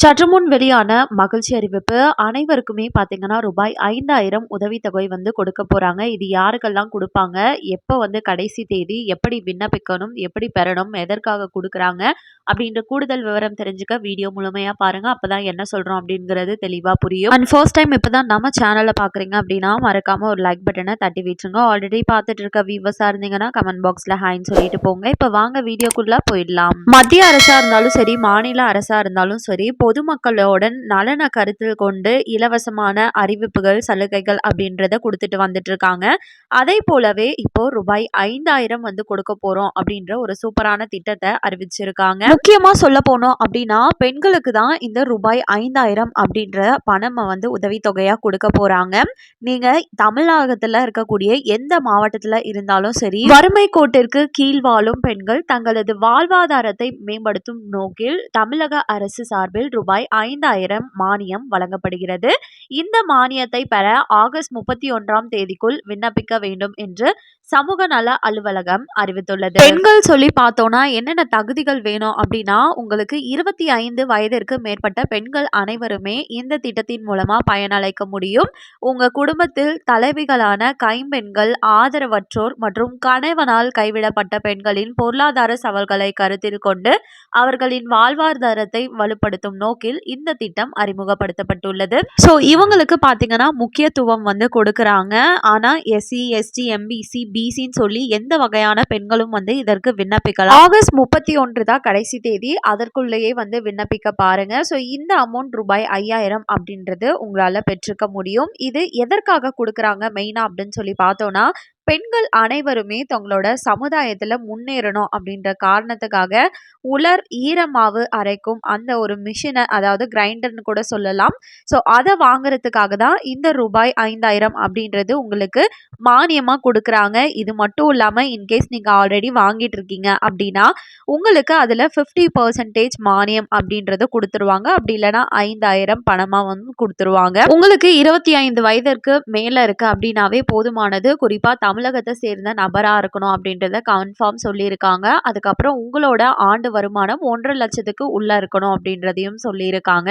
சற்று முன் வெளியான மகிழ்ச்சி அறிவிப்பு அனைவருக்குமே பார்த்தீங்கன்னா ரூபாய் ஐந்தாயிரம் உதவித்தொகை வந்து கொடுக்க போகிறாங்க இது யாருக்கெல்லாம் கொடுப்பாங்க எப்போ வந்து கடைசி தேதி? எப்படி விண்ணப்பிக்கணும்? எப்படி பெறணும்? எதற்காக கொடுக்குறாங்க அப்படின்ற கூடுதல் விவரம் தெரிஞ்சுக்க வீடியோ முழுமையாக பாருங்கள் அப்போ தான் என்ன சொல்கிறோம் அப்படிங்கிறது தெளிவாக புரியும். அண்ட் ஃபர்ஸ்ட் டைம் இப்போ தான் நம்ம சேனலில் பார்க்குறீங்க அப்படின்னா மறக்காமல் ஒரு லைக் பட்டனை தட்டி விட்டுருங்க. ஆல்ரெடி பார்த்துட்டு இருக்க வியூவர்ஸா இருந்தீங்கன்னா கமெண்ட் பாக்ஸில் ஹாய்ன்னு சொல்லிட்டு போங்க. இப்போ வாங்க வீடியோக்குள்ளே போயிடலாம். மத்திய அரசாக இருந்தாலும் சரி, மாநில அரசாக இருந்தாலும் சரி, பொதுமக்களோட நலனை கருத்தில் கொண்டு இலவசமான அறிவிப்புகள், சலுகைகள் அப்படின்றத கொடுத்துட்டு வந்துட்டு இருக்காங்க. அதை போலவே இப்போ ரூபாய் ஐந்தாயிரம் வந்து கொடுக்க போறோம் அப்படின்ற ஒரு சூப்பரான திட்டத்தை அறிவிச்சிருக்காங்க. முக்கியமா சொல்ல போனோம் அப்படின்னா பெண்களுக்கு தான் இந்த ரூபாய் ஐந்தாயிரம் அப்படின்ற பணம் வந்து உதவித்தொகையா கொடுக்க போறாங்க. நீங்க தமிழகத்துல இருக்கக்கூடிய எந்த மாவட்டத்துல இருந்தாலும் சரி, வறுமை கோட்டிற்கு கீழ் வாழும் பெண்கள் தங்களது வாழ்வாதாரத்தை மேம்படுத்தும் நோக்கில் தமிழக அரசு சார்பில் ரூபாய் ஐந்தாயிரம் மானியம் வழங்கப்படுகிறது. இந்த மானியத்தை பெற ஆகஸ்ட் முப்பத்தி ஒன்றாம் தேதிக்குள் விண்ணப்பிக்க வேண்டும் என்று சமூக நல அலுவலகம் அறிவித்துள்ளது. பெண்கள் சொல்லி பார்த்தோம்னா என்னென்ன தகுதிகள் வேணும் அப்படின்னா உங்களுக்கு இருபத்தி ஐந்து வயதிற்கு மேற்பட்ட பெண்கள் அனைவருமே இந்த திட்டத்தின் மூலமா பயனளிக்க முடியும். உங்க குடும்பத்தில் தலைவிகளான கைம்பெண்கள், ஆதரவற்றோர் மற்றும் கணவனால் கைவிடப்பட்ட பெண்களின் பொருளாதார சவால்களை கருத்தில் கொண்டு அவர்களின் வாழ்வாதாரத்தை வலுப்படுத்தும் நோக்கில் இந்த திட்டம் அறிமுகப்படுத்தப்பட்டுள்ளது. ஸோ இவங்களுக்கு பார்த்தீங்கன்னா முக்கியத்துவம் வந்து கொடுக்குறாங்க. ஆனா எஸ்சி, எஸ்டி, எம்பிசி, பிசின்னு சொல்லி எந்த வகையான பெண்களும் வந்து இதற்கு விண்ணப்பிக்கலாம். ஆகஸ்ட் முப்பத்தி ஒன்று தான் கடைசி தேதி. அதற்குள்ளேயே வந்து விண்ணப்பிக்க பாருங்க. ஸோ இந்த அமௌண்ட் ரூபாய் ஐயாயிரம் அப்படின்றது உங்களால பெற்றுக்க முடியும். இது எதற்காக கொடுக்குறாங்க மெயினா அப்படின்னு சொல்லி பார்த்தோம்னா பெண்கள் அனைவருமே தங்களோட சமுதாயத்துல முன்னேறணும் அப்படின்ற காரணத்துக்காக உலர் ஈரமாவு அரைக்கும் அந்த ஒரு மிஷினை அதாவது கிரைண்டர்னு கூட சொல்லலாம். ஸோ அதை வாங்குறதுக்காக தான் இந்த ரூபாய் ஐந்தாயிரம் அப்படின்றது உங்களுக்கு மானியமா கொடுக்குறாங்க. இது மட்டும் இல்லாம இன்கேஸ் நீங்க ஆல்ரெடி வாங்கிட்டு இருக்கீங்க அப்படின்னா உங்களுக்கு அதுல ஃபிஃப்டி பர்சன்டேஜ் மானியம் அப்படின்றது கொடுத்துருவாங்க. அப்படி இல்லைன்னா ஐந்தாயிரம் பணமா வந்து கொடுத்துருவாங்க. உங்களுக்கு இருபத்தி ஐந்து வயதிற்கு மேல இருக்கு அப்படின்னாவே போதுமானது. குறிப்பா தமிழகத்தை சேர்ந்த நபராக இருக்கணும் அப்படின்றத கன்ஃபார்ம் சொல்லியிருக்காங்க. அதுக்கப்புறம் உங்களோட ஆண்டு வருமானம் ஒன்றரை லட்சத்துக்கு உள்ளே இருக்கணும் அப்படின்றதையும் சொல்லியிருக்காங்க.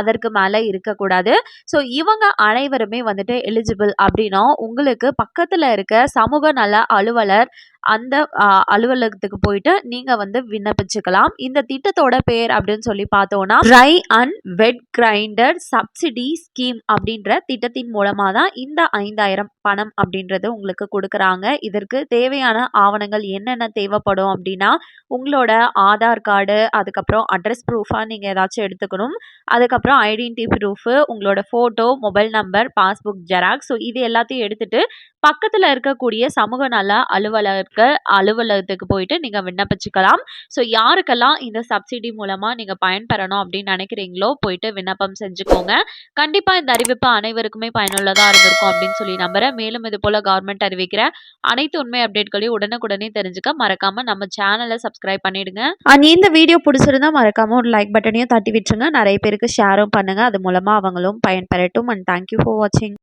அதற்கு மேலே இருக்கக்கூடாது. ஸோ இவங்க அனைவருமே வந்துட்டு எலிஜிபிள் அப்படின்னா உங்களுக்கு பக்கத்தில் இருக்க சமூக நல அலுவலர் அந்த அலுவலகத்துக்கு போயிட்டு நீங்க வந்து விண்ணப்பிச்சுக்கலாம். இந்த திட்டத்தோட பேர் அப்படின்னு சொல்லி பார்த்தோம்னா, dry and wet grinder subsidy scheme அப்படின்ற திட்டத்தின் மூலமா தான் இந்த ஐந்தாயிரம் பணம் அப்படின்றது உங்களுக்கு கொடுக்குறாங்க. இதற்கு தேவையான ஆவணங்கள் என்னென்ன தேவைப்படும் அப்படின்னா, உங்களோட ஆதார் கார்டு, அதுக்கப்புறம் அட்ரஸ் ப்ரூஃபா நீங்க ஏதாச்சும் எடுத்துக்கணும். அதுக்கப்புறம் ஐடென்டி ப்ரூஃபு, உங்களோட photo, mobile number, passbook xerox so இது எல்லாத்தையும் எடுத்துட்டு பக்கத்துல இருக்கக்கூடிய சமூக நல அலுவலர் இருக்க அலுவலகத்துக்கு போயிட்டு நீங்கள் விண்ணப்பிச்சுக்கலாம். ஸோ யாருக்கெல்லாம் இந்த சப்சிடி மூலமாக நீங்கள் பயன்பெறணும் அப்படின்னு நினைக்கிறீங்களோ போயிட்டு விண்ணப்பம் செஞ்சுக்கோங்க. கண்டிப்பாக இந்த அறிவிப்பு அனைவருக்குமே பயனுள்ளதாக இருந்திருக்கும் அப்படின்னு சொல்லி நம்புறேன். மேலும் இது போல கவர்மெண்ட் அறிவிக்கிற அனைத்து உண்மை அப்டேட்களையும் உடனுக்குடனே தெரிஞ்சுக்க மறக்காமல் நம்ம சேனலை சப்ஸ்கிரைப் பண்ணிடுங்க. அண்ட் இந்த வீடியோ பிடிச்சிருந்தா மறக்காமல் ஒரு லைக் பட்டனையும் தட்டி விட்டுருங்க. நிறைய பேருக்கு ஷேரும் பண்ணுங்கள் அது மூலமாக அவங்களும் பயன்பெறட்டும். அண்ட் தேங்க் யூ ஃபார் வாட்சிங்.